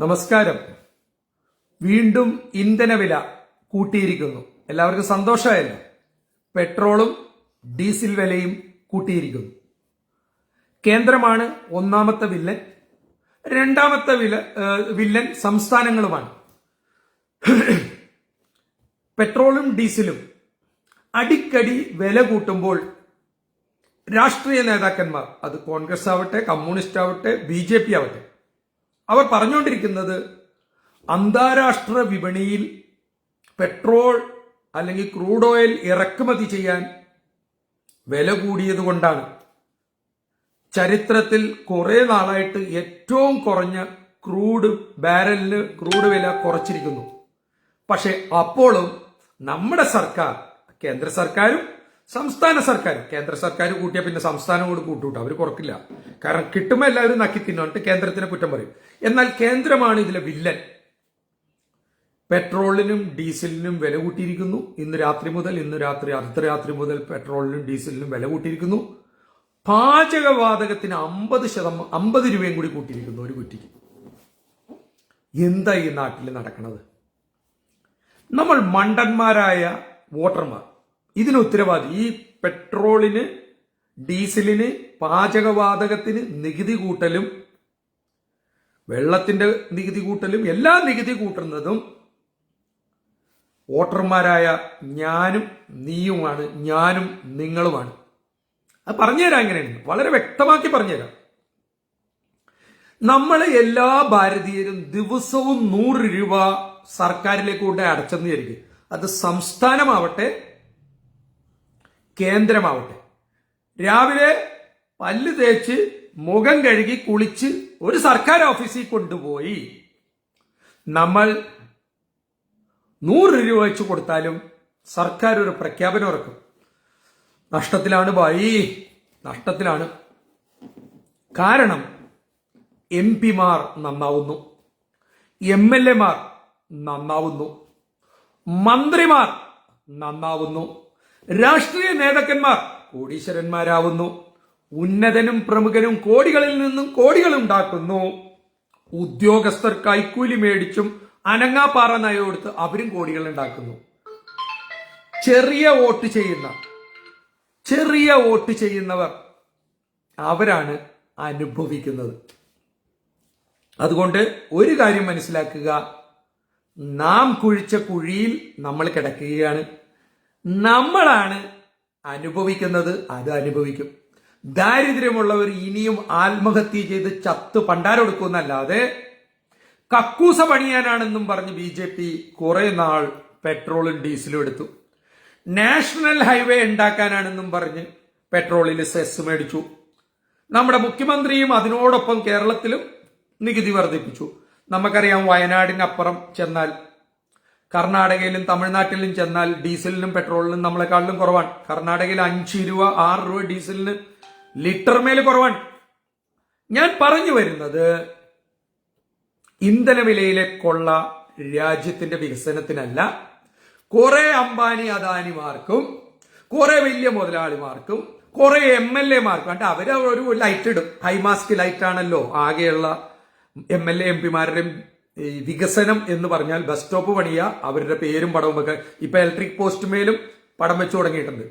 നമസ്കാരം. വീണ്ടും ഇന്ധനവില കൂട്ടിയിരിക്കുന്നു. എല്ലാവർക്കും സന്തോഷമായല്ലോ? പെട്രോളും ഡീസൽ വിലയും കൂട്ടിയിരിക്കുന്നു. കേന്ദ്രമാണ് ഒന്നാമത്തെ വില്ലൻ. രണ്ടാമത്തെ വില വില്ലൻ സംസ്ഥാനങ്ങളുമാണ്. പെട്രോളും ഡീസലും അടിക്കടി വില കൂട്ടുമ്പോൾ രാഷ്ട്രീയ നേതാക്കന്മാർ അത് കോൺഗ്രസ് ആവട്ടെ കമ്മ്യൂണിസ്റ്റ് ആവട്ടെ ബി ജെ പി ആവട്ടെ അവർ പറഞ്ഞുകൊണ്ടിരിക്കുന്നത് അന്താരാഷ്ട്ര വിപണിയിൽ പെട്രോൾ അല്ലെങ്കിൽ ക്രൂഡ് ഓയിൽ ഇറക്കുമതി ചെയ്യാൻ വില കൂടിയതുകൊണ്ടാണ് ചരിത്രത്തിൽ കുറേ നാളായിട്ട് ഏറ്റവും കുറഞ്ഞ ക്രൂഡ് ബാരലിന് ക്രൂഡ് വില കുറച്ചിരിക്കുന്നു. പക്ഷെ അപ്പോഴും നമ്മുടെ സർക്കാർ കേന്ദ്ര സർക്കാരും സംസ്ഥാന സർക്കാർ. കേന്ദ്ര സർക്കാർ കൂട്ടിയ പിന്നെ സംസ്ഥാനം കൂടി കൂട്ടൂട്ടോ. അവർ കുറക്കില്ല. കാരണം കിട്ടുമ്പോൾ എല്ലാവരും നക്കി തിന്നോട്ട് കേന്ദ്രത്തിനെ കുറ്റം പറയും. എന്നാൽ കേന്ദ്രമാണ് ഇതിലെ വില്ലൻ. പെട്രോളിനും ഡീസലിനും വില കൂട്ടിയിരിക്കുന്നു. ഇന്ന് രാത്രി മുതൽ ഇന്ന് രാത്രി അർദ്ധരാത്രി മുതൽ പെട്രോളിനും ഡീസലിനും വില കൂട്ടിയിരിക്കുന്നു. പാചകവാതകത്തിന് അമ്പത് ശതമാനം അമ്പത് രൂപയും കൂടി കൂട്ടിയിരിക്കുന്നു ഒരു കുറ്റിക്ക്. എന്താ ഈ നാട്ടിൽ നടക്കുന്നത് നമ്മൾ മണ്ടന്മാരായ വോട്ടർമാർ. ഇതിന് ഉത്തരവാദി ഈ പെട്രോളിന് ഡീസലിന് പാചകവാതകത്തിന് നികുതി കൂട്ടലും വെള്ളത്തിന്റെ നികുതി കൂട്ടലും എല്ലാ നികുതി കൂട്ടുന്നതും വോട്ടർമാരായ ഞാനും നീയുമാണ് ഞാനും നിങ്ങളുമാണ്. അത് പറഞ്ഞുതരാം എങ്ങനെയാണ്? വളരെ വ്യക്തമാക്കി പറഞ്ഞുതരാം. നമ്മളെ എല്ലാ ഭാരതീയരും ദിവസവും നൂറ് രൂപ സർക്കാരിലേക്ക് കൊണ്ട് അടച്ചെന്ന് വിചാരിക്കും അത് സംസ്ഥാനമാവട്ടെ കേന്ദ്രമാവട്ടെ. രാവിലെ പല്ല് തേച്ച് മുഖം കഴുകി കുളിച്ച് ഒരു സർക്കാർ ഓഫീസിൽ കൊണ്ടുപോയി. നമ്മൾ നൂറ് രൂപ വെച്ച് കൊടുത്താലും സർക്കാർ ഒരു പ്രഖ്യാപനം ഇറക്കും. നഷ്ടത്തിലാണ് ബായി നഷ്ടത്തിലാണ്. കാരണം എം പിമാർ നന്നാവുന്നു. എം എൽ എമാർ നന്നാവുന്നു. മന്ത്രിമാർ നന്നാവുന്നു. രാഷ്ട്രീയ നേതാക്കന്മാർ കോടീശ്വരന്മാരാവുന്നു. ഉന്നതനും പ്രമുഖനും കോടികളിൽ നിന്നും കോടികൾ ഉണ്ടാക്കുന്നു ഉദ്യോഗസ്ഥർ കൈക്കൂലി മേടിച്ചും അനങ്ങാപ്പാറ നയം എടുത്ത് അവരും കോടികൾ ഉണ്ടാക്കുന്നു ചെറിയ വോട്ട് ചെയ്യുന്ന ചെറിയ വോട്ട് ചെയ്യുന്നവർ അവരാണ് അനുഭവിക്കുന്നത്. അതുകൊണ്ട് ഒരു കാര്യം മനസ്സിലാക്കുക. നാം കുഴിച്ച കുഴിയിൽ നമ്മൾ കിടക്കുകയാണ്. നമ്മളാണ് അനുഭവിക്കുന്നത് അത് അനുഭവിക്കും. ദാരിദ്ര്യമുള്ളവർ ഇനിയും ആത്മഹത്യ ചെയ്ത് ചത്ത് പണ്ടാരൊടുക്കുമെന്നല്ലാതെ കക്കൂസ പണിയാനാണെന്നും പറഞ്ഞ് ബി ജെ പി കുറെ നാൾ പെട്രോളും ഡീസലും എടുത്തു. നാഷണൽ ഹൈവേ ഉണ്ടാക്കാനാണെന്നും പറഞ്ഞ് പെട്രോളിൽ സെസ് മേടിച്ചു. നമ്മുടെ മുഖ്യമന്ത്രിയും അതിനോടൊപ്പം കേരളത്തിലും നികുതി വർദ്ധിപ്പിച്ചു. നമുക്കറിയാം വയനാടിനപ്പുറം ചെന്നാൽ കർണാടകയിലും തമിഴ്നാട്ടിലും ചെന്നാൽ ഡീസലിനും പെട്രോളിനും നമ്മളെക്കാളിലും കുറവാണ്. കർണാടകയിൽ അഞ്ച് രൂപ ആറ് രൂപ ഡീസലിന് ലിറ്റർ മേൽ കുറവാണ്. ഞാൻ പറഞ്ഞു വരുന്നത് ഇന്ധനവിലയിലെ കൊള്ള രാജ്യത്തിന്റെ വികസനത്തിനല്ല കുറെ അംബാനി അദാനിമാർക്കും കുറെ വലിയ മുതലാളിമാർക്കും കുറെ എം എൽ എമാർക്കും കണ്ട അവർ ഒരു ലൈറ്റ് ഇടും. ഹൈമാസ്ക് ലൈറ്റ് ആണല്ലോ ആകെയുള്ള എം എൽ എ എം പിമാരുടെയും ഈ വികസനം എന്ന് പറഞ്ഞാൽ ബസ് സ്റ്റോപ്പ് പണിയ അവരുടെ പേരും പടവും ഒക്കെ. ഇപ്പൊ ഇലക്ട്രിക് പോസ്റ്റ് മേലും പടം വെച്ചു തുടങ്ങിയിട്ടുണ്ട്.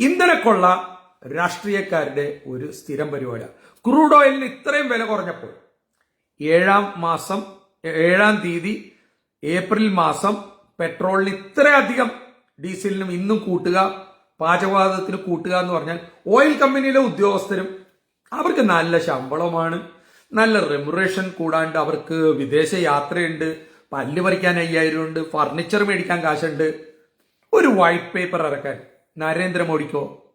ഇന്ധനക്കൊള്ള രാഷ്ട്രീയക്കാരുടെ ഒരു സ്ഥിരം പരിപാടിയാണ് ക്രൂഡ് ഓയിലിന് ഇത്രയും വില കുറഞ്ഞപ്പോൾ ഏഴാം മാസം ഏഴാം തീയതി ഏപ്രിൽ മാസം പെട്രോളിന് ഇത്രയധികം ഡീസലിനും ഇന്നും കൂട്ടുക പാചകവാതത്തിന് കൂട്ടുക എന്ന് പറഞ്ഞാൽ ഓയിൽ കമ്പനിയിലെ ഉദ്യോഗസ്ഥരും അവർക്ക് നല്ല ശമ്പളമാണ്. നല്ല റെമുറേഷൻ കൂടാണ്ട് അവർക്ക് വിദേശ യാത്രയുണ്ട് പല്ല് പറിക്കാൻ അയ്യായിരം ഉണ്ട് ഫർണിച്ചർ മേടിക്കാൻ കാശുണ്ട്. ഒരു വൈറ്റ് പേപ്പർ ഇറക്കാൻ നരേന്ദ്രമോദിക്കോ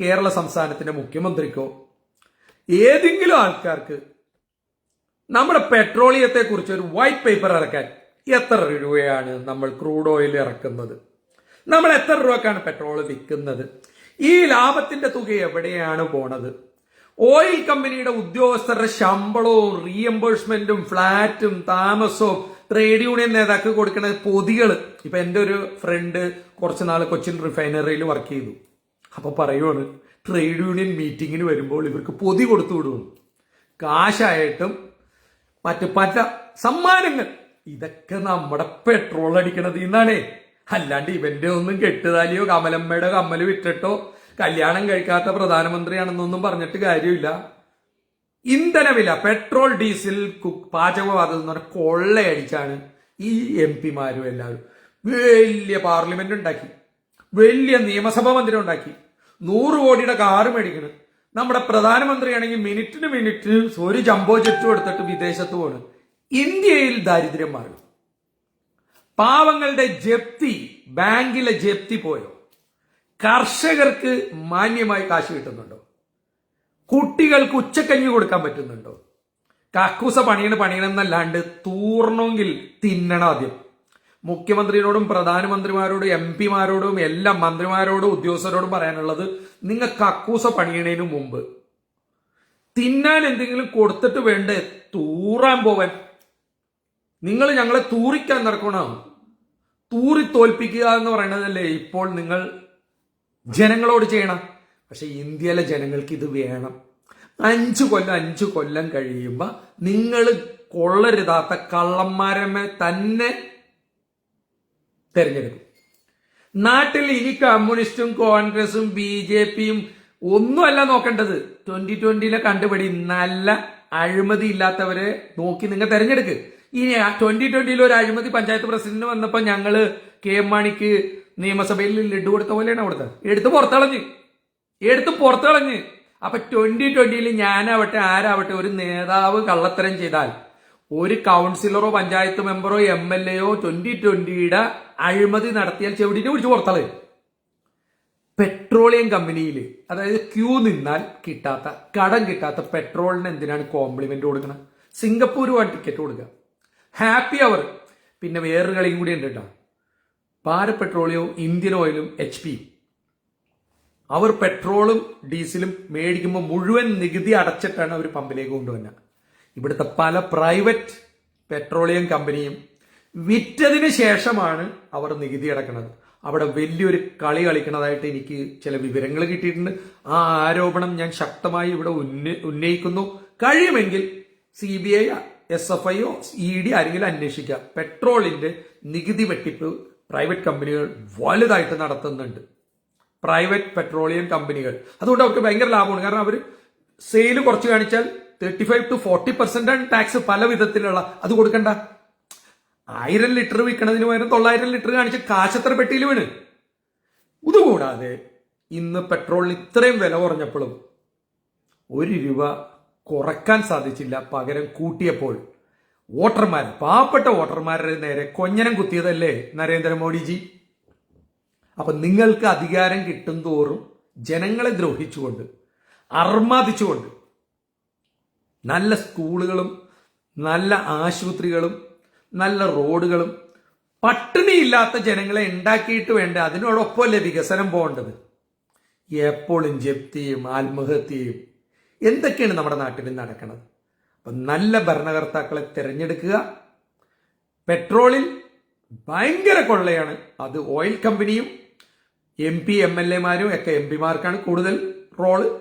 കേരള സംസ്ഥാനത്തിന്റെ മുഖ്യമന്ത്രിക്കോ ഏതെങ്കിലും ആൾക്കാർക്ക് നമ്മുടെ പെട്രോളിയത്തെ കുറിച്ച് ഒരു വൈറ്റ് പേപ്പർ ഇറക്കാൻ എത്ര രൂപയാണ് നമ്മൾ ക്രൂഡ് ഓയിൽ ഇറക്കുന്നത്? നമ്മൾ എത്ര രൂപക്കാണ് പെട്രോൾ വിൽക്കുന്നത്? ഈ ലാഭത്തിന്റെ തുക എവിടെയാണ് പോണത്? ഓയിൽ കമ്പനിയുടെ ഉദ്യോഗസ്ഥരുടെ ശമ്പളവും റീഎംബേഴ്സ്മെന്റും ഫ്ളാറ്റും താമസവും ട്രേഡ് യൂണിയൻ നേതാക്കൾ കൊടുക്കുന്ന പൊതികൾ ഇപ്പൊ എന്റെ ഒരു ഫ്രണ്ട് കുറച്ച് നാൾ കൊച്ചിൻ റിഫൈനറിയിൽ വർക്ക് ചെയ്തു. അപ്പൊ പറയുവാണ് ട്രേഡ് യൂണിയൻ മീറ്റിങ്ങിന് വരുമ്പോൾ ഇവർക്ക് പൊതി കൊടുത്തു വിടുന്നു കാശായിട്ടും മറ്റു പല സമ്മാനങ്ങൾ. ഇതൊക്കെ നമ്മുടെ പെട്രോൾ അടിക്കണത് ഇന്നാണേ. അല്ലാണ്ട് ഇവന്റെ ഒന്നും കെട്ടുതാലിയോ കമലമ്മയുടെ കമ്മൽ വിറ്റിട്ടോ കല്യാണം കഴിക്കാത്ത പ്രധാനമന്ത്രിയാണെന്നൊന്നും പറഞ്ഞിട്ട് കാര്യമില്ല. ഇന്ധനവില പെട്രോൾ ഡീസൽ പാചകവാദം എന്ന് പറഞ്ഞാൽ കൊള്ളയടിച്ചാണ് ഈ എം പിമാരും എല്ലാവരും. വലിയ പാർലമെന്റ് ഉണ്ടാക്കി. വലിയ നിയമസഭാ മന്ദിരം ഉണ്ടാക്കി. നൂറ് കോടിയുടെ കാറ് മേടിക്കണം നമ്മുടെ പ്രധാനമന്ത്രിയാണെങ്കിൽ മിനിറ്റിന് മിനിറ്റിന് ഒരു ജംബോ ജെറ്റ് എടുത്തിട്ട് വിദേശത്ത് പോണ്. ഇന്ത്യയിൽ ദാരിദ്ര്യം മാറും. പാവങ്ങളുടെ ജപ്തി ബാങ്കിലെ ജപ്തി പോയോ? കർഷകർക്ക് മാന്യമായി കാശ് കിട്ടുന്നുണ്ടോ? കുട്ടികൾക്ക് ഉച്ചക്കഞ്ഞി കൊടുക്കാൻ പറ്റുന്നുണ്ടോ? കക്കൂസ പണിയണം എന്നല്ലാണ്ട് തൂർണമെങ്കിൽ തിന്നണം ആദ്യം. മുഖ്യമന്ത്രിയോടും പ്രധാനമന്ത്രിമാരോടും എം പിമാരോടും എല്ലാ മന്ത്രിമാരോടും ഉദ്യോഗസ്ഥരോടും പറയാനുള്ളത് നിങ്ങൾ കക്കൂസ പണിയണതിന് മുമ്പ്. തിന്നാൻ എന്തെങ്കിലും കൊടുത്തിട്ട് വേണ്ടേ? തൂറാൻ പോവാൻ. നിങ്ങൾ ഞങ്ങളെ തൂറിക്കാൻ നടക്കണം? തൂറി തോൽപ്പിക്കുക എന്ന് പറയുന്നതല്ലേ ഇപ്പോൾ നിങ്ങൾ ജനങ്ങളോട് ചെയ്യണം. പക്ഷെ ഇന്ത്യയിലെ ജനങ്ങൾക്ക് ഇത് വേണം. അഞ്ചു കൊല്ലം അഞ്ചു കൊല്ലം കഴിയുമ്പോൾ നിങ്ങൾ കൊള്ളരുതാത്ത കള്ളന്മാരമെ തന്നെ തെരഞ്ഞെടുക്കും. നാട്ടിൽ ഇനി കമ്മ്യൂണിസ്റ്റും കോൺഗ്രസും ബി ജെ പിയും ഒന്നുമല്ല നോക്കേണ്ടത്. ട്വന്റി ട്വന്റിയിലെ കണ്ടുപിടി നല്ല അഴിമതി ഇല്ലാത്തവരെ നോക്കി നിങ്ങൾ തെരഞ്ഞെടുക്ക്. ഇനി ട്വന്റി ട്വന്റിയിൽ ഒരു അഴിമതി പഞ്ചായത്ത് പ്രസിഡന്റ് വന്നപ്പോൾ ഞങ്ങൾ കെ എം മാണിക്ക് നിയമസഭയിൽ ലഡു കൊടുത്ത പോലെയാണ് അവിടുത്തെ. എടുത്ത് പുറത്തളഞ്ഞ്. എടുത്ത് പുറത്തളഞ്ഞ്. അപ്പൊ ട്വന്റി ട്വന്റിയിൽ ഞാനാവട്ടെ ആരാവട്ടെ ഒരു നേതാവ് കള്ളത്തരം ചെയ്താൽ ഒരു കൗൺസിലറോ പഞ്ചായത്ത് മെമ്പറോ എം എൽ എയോ ട്വന്റി ട്വന്റിയുടെ അഴിമതി നടത്തിയാൽ ചെവിടിനെ പിടിച്ച് പുറത്തൾ. പെട്രോളിയം കമ്പനിയിൽ അതായത് ക്യൂ നിന്നാൽ കിട്ടാത്ത കടം കിട്ടാത്ത പെട്രോളിന് എന്തിനാണ് കോംപ്ലിമെന്റ് കൊടുക്കുന്നത് സിംഗപ്പൂരുമായിട്ട് ടിക്കറ്റ് കൊടുക്കുക. ഹാപ്പി അവർ പിന്നെ വേറൊരു കളിയും കൂടി ഉണ്ട് കേട്ടോ. ഭാരത് പെട്രോളിയവും ഇന്ത്യൻ ഓയിലും എച്ച് പിയും അവർ പെട്രോളും ഡീസലും മേടിക്കുമ്പോൾ മുഴുവൻ നികുതി അടച്ചിട്ടാണ് അവർ പമ്പിലേക്ക് കൊണ്ടുവന്നത് ഇവിടുത്തെ പല പ്രൈവറ്റ് പെട്രോളിയം കമ്പനിയും വിറ്റതിന് ശേഷമാണ് അവർ നികുതി അടക്കുന്നത് അവിടെ വലിയൊരു കളി കളിക്കുന്നതായിട്ട് എനിക്ക് ചില വിവരങ്ങൾ കിട്ടിയിട്ടുണ്ട്. ആ ആരോപണം ഞാൻ ശക്തമായി ഇവിടെ ഉന്നയിക്കുന്നു. കഴിയുമെങ്കിൽ C B I S F ഐയോ E D ആരെങ്കിലും അന്വേഷിക്കുക. പെട്രോളിന്റെ നികുതി വെട്ടിപ്പ് പ്രൈവറ്റ് കമ്പനികൾ വലുതായിട്ട് നടത്തുന്നുണ്ട്. പ്രൈവറ്റ് പെട്രോളിയം കമ്പനികൾ. അതുകൊണ്ട് അവർക്ക് ഭയങ്കര ലാഭമാണ്. കാരണം അവർ സെയിൽ കുറച്ച് കാണിച്ചാൽ thirty five to forty percent ആണ് ടാക്സ് പല വിധത്തിലുള്ള. അത് കൊടുക്കണ്ട. ആയിരം ലിറ്റർ വിൽക്കണതിന് പകരം തൊള്ളായിരം ലിറ്റർ കാണിച്ച് കാശത്ര പെട്ടിയിൽ വീണ്. ഇതുകൂടാതെ ഇന്ന് പെട്രോളിന് ഇത്രയും വില കുറഞ്ഞപ്പോഴും ഒരു രൂപ കുറയ്ക്കാൻ സാധിച്ചില്ല. പകരം കൂട്ടിയപ്പോൾ വോട്ടർമാർ പാവപ്പെട്ട വോട്ടർമാരുടെ നേരെ കൊഞ്ഞനം കുത്തിയതല്ലേ നരേന്ദ്രമോദിജി? അപ്പൊ നിങ്ങൾക്ക് അധികാരം കിട്ടും തോറും ജനങ്ങളെ ദ്രോഹിച്ചുകൊണ്ട് അർമാദിച്ചുകൊണ്ട് നല്ല സ്കൂളുകളും നല്ല ആശുപത്രികളും നല്ല റോഡുകളും പട്ടിണിയില്ലാത്ത ജനങ്ങളെ ഉണ്ടാക്കിയിട്ട് വേണ്ട? അതിനോടൊപ്പമല്ലേ വികസനം പോകേണ്ടത്? എപ്പോഴും ജപ്തിയും ആത്മഹത്യയും എന്തൊക്കെയാണ് നമ്മുടെ നാട്ടിൽ നടക്കുന്നത്? അപ്പം നല്ല ഭരണകർത്താക്കളെ തിരഞ്ഞെടുക്കുക. പെട്രോളിൽ ഭയങ്കര കൊള്ളയാണ്. അത് ഓയിൽ കമ്പനിയും എം പി എം എൽ എമാരും ഒക്കെ എം പിമാർക്കാണ് കൂടുതൽ റോൾ.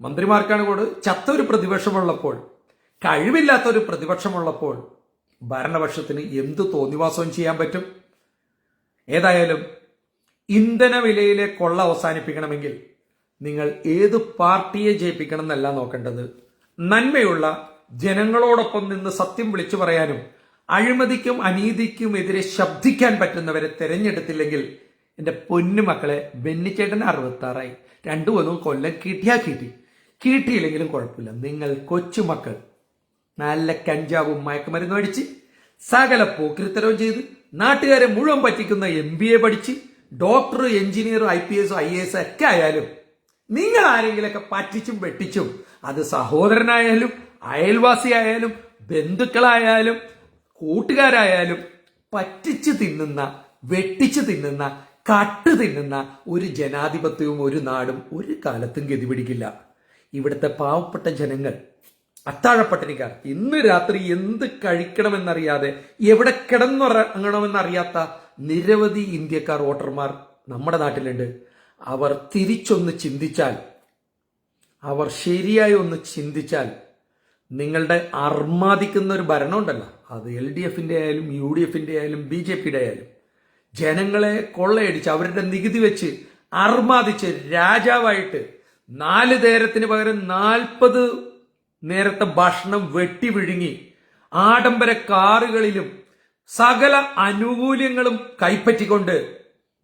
മന്ത്രിമാർക്കാണ് കൂടുതൽ. ചത്ത ഒരു പ്രതിപക്ഷമുള്ളപ്പോൾ കഴിവില്ലാത്ത ഒരു പ്രതിപക്ഷമുള്ളപ്പോൾ ഭരണപക്ഷത്തിന് എന്ത് തോന്നിവാസവും ചെയ്യാൻ പറ്റും? ഏതായാലും ഇന്ധന വിലയിലെ കൊള്ള അവസാനിപ്പിക്കണമെങ്കിൽ നിങ്ങൾ ഏത് പാർട്ടിയെ ജയിപ്പിക്കണം എന്നല്ല നോക്കേണ്ടത്. നന്മയുള്ള ജനങ്ങളോടൊപ്പം നിന്ന് സത്യം വിളിച്ചു പറയാനും അഴിമതിക്കും അനീതിക്കും എതിരെ ശബ്ദിക്കാൻ പറ്റുന്നവരെ തെരഞ്ഞെടുത്തില്ലെങ്കിൽ എന്റെ പൊന്നു മക്കളെ ബെന്നിച്ചേട്ടൻ അറുപത്താറായി. രണ്ടു മൂന്നും കൊല്ലം കിട്ടിയാ കിട്ടി. കിട്ടിയില്ലെങ്കിലും കുഴപ്പമില്ല. നിങ്ങൾ കൊച്ചുമക്കൾ നല്ല കഞ്ചാവും മയക്കുമരുന്നും അടിച്ച് സകല പോക്രിത്തരവും ചെയ്ത് നാട്ടുകാരെ മുഴുവൻ പറ്റിക്കുന്ന എം ബി എ പഠിച്ച് doctor engineer I P S I A S ഒക്കെ ആയാലും നിങ്ങൾ ആരെങ്കിലൊക്കെ പറ്റിച്ചും വെട്ടിച്ചും അത് സഹോദരനായാലും അയൽവാസിയായാലും ബന്ധുക്കളായാലും കൂട്ടുകാരായാലും പറ്റിച്ച് തിന്നുന്ന വെട്ടിച്ചു തിന്നുന്ന കട്ട് തിന്നുന്ന ഒരു ജനാധിപത്യവും ഒരു നാടും ഒരു കാലത്തും ഗതിപിടിക്കില്ല. ഇവിടുത്തെ പാവപ്പെട്ട ജനങ്ങൾ അത്താഴപ്പട്ടിണിക്കാർ ഇന്ന് രാത്രി എന്ത് കഴിക്കണമെന്നറിയാതെ എവിടെ കിടന്നുറങ്ങണമെന്നറിയാത്ത നിരവധി ഇന്ത്യക്കാർ വോട്ടർമാർ നമ്മുടെ നാട്ടിലുണ്ട്. അവർ തിരിച്ചൊന്ന് ചിന്തിച്ചാൽ അവർ ശരിയായി ഒന്ന് ചിന്തിച്ചാൽ നിങ്ങളുടെ അർമാദിക്കുന്ന ഒരു ഭരണം ഉണ്ടല്ലോ അത് എൽ ഡി എഫിന്റെ ആയാലും യു ഡി എഫിന്റെ ആയാലും ബി ജെ പിയുടെ ആയാലും. ജനങ്ങളെ കൊള്ളയടിച്ച് അവരുടെ നികുതി വെച്ച് അർമാദിച്ച് രാജാവായിട്ട് നാല് നേരത്തിന് പകരം നാൽപ്പത് നേരത്തെ ഭക്ഷണം വെട്ടി വിഴുങ്ങി ആഡംബര കാറുകളിലും സകല അനുകൂല്യങ്ങളും കൈപ്പറ്റിക്കൊണ്ട്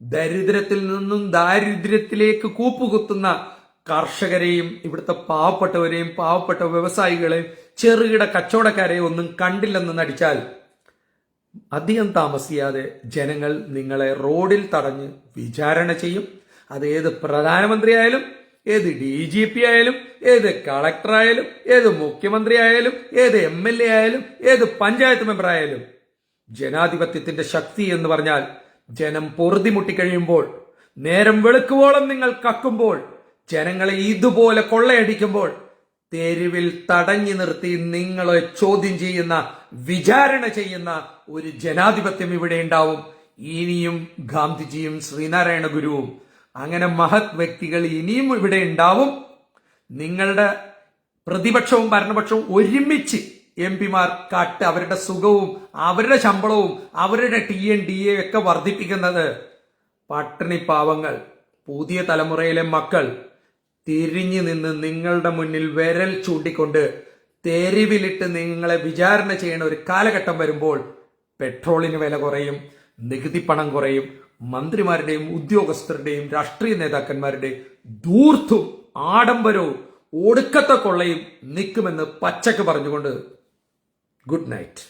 ദരിദ്രത്തിൽ നിന്നും ദാരിദ്ര്യത്തിലേക്ക് കൂപ്പുകുത്തുന്ന കർഷകരെയും ഇവിടുത്തെ പാവപ്പെട്ടവരെയും പാവപ്പെട്ട വ്യവസായികളെയും ചെറുകിട കച്ചവടക്കാരെയും ഒന്നും കണ്ടില്ലെന്ന് നടിച്ചാൽ അധികം താമസിയാതെ ജനങ്ങൾ നിങ്ങളെ റോഡിൽ തടഞ്ഞ് വിചാരണ ചെയ്യും. അത് ഏത് പ്രധാനമന്ത്രി ആയാലും ഏത് ഡി ജി പി ആയാലും ഏത് കളക്ടർ ആയാലും ഏത് മുഖ്യമന്ത്രി ആയാലും ഏത് എം എൽ എ ആയാലും ഏത് പഞ്ചായത്ത് മെമ്പർ ആയാലും ജനാധിപത്യത്തിന്റെ ശക്തി എന്ന് പറഞ്ഞാൽ ജനം പൊറുതിമുട്ടി കഴിയുമ്പോൾ നേരം വെളുക്കുവോളം നിങ്ങൾ കക്കുമ്പോൾ ജനങ്ങളെ ഇതുപോലെ കൊള്ളയടിക്കുമ്പോൾ തെരുവിൽ തടഞ്ഞു നിർത്തി നിങ്ങളെ ചോദ്യം ചെയ്യുന്ന വിചാരണ ചെയ്യുന്ന ഒരു ജനാധിപത്യം ഇവിടെ ഉണ്ടാവും. ഇനിയും ഗാന്ധിജിയും ശ്രീനാരായണ ഗുരുവും അങ്ങനെ മഹത് വ്യക്തികൾ ഇനിയും ഇവിടെ ഉണ്ടാവും. നിങ്ങളുടെ പ്രതിപക്ഷവും ഭരണപക്ഷവും ഒരുമിച്ച് എം പിമാർ കട്ട് അവരുടെ സുഖവും അവരുടെ ശമ്പളവും അവരുടെ ടി എൻ ഡി എ ഒക്കെ വർദ്ധിപ്പിക്കുന്നത് പട്ടിണി പാവങ്ങൾ പുതിയ തലമുറയിലെ മക്കൾ തിരിഞ്ഞു നിന്ന് നിങ്ങളുടെ മുന്നിൽ വിരൽ ചൂണ്ടിക്കൊണ്ട് തെരുവിലിട്ട് നിങ്ങളെ വിചാരണ ചെയ്യുന്ന ഒരു കാലഘട്ടം വരുമ്പോൾ പെട്രോളിന് വില കുറയും നികുതി പണം കുറയും മന്ത്രിമാരുടെയും ഉദ്യോഗസ്ഥരുടെയും രാഷ്ട്രീയ നേതാക്കന്മാരുടെ ദൂർത്തും ആഡംബരവും ഒടുക്കത്തെ കൊള്ളയും നിൽക്കുമെന്ന് പച്ചക്ക് പറഞ്ഞുകൊണ്ട് ഗുഡ് നൈറ്റ്.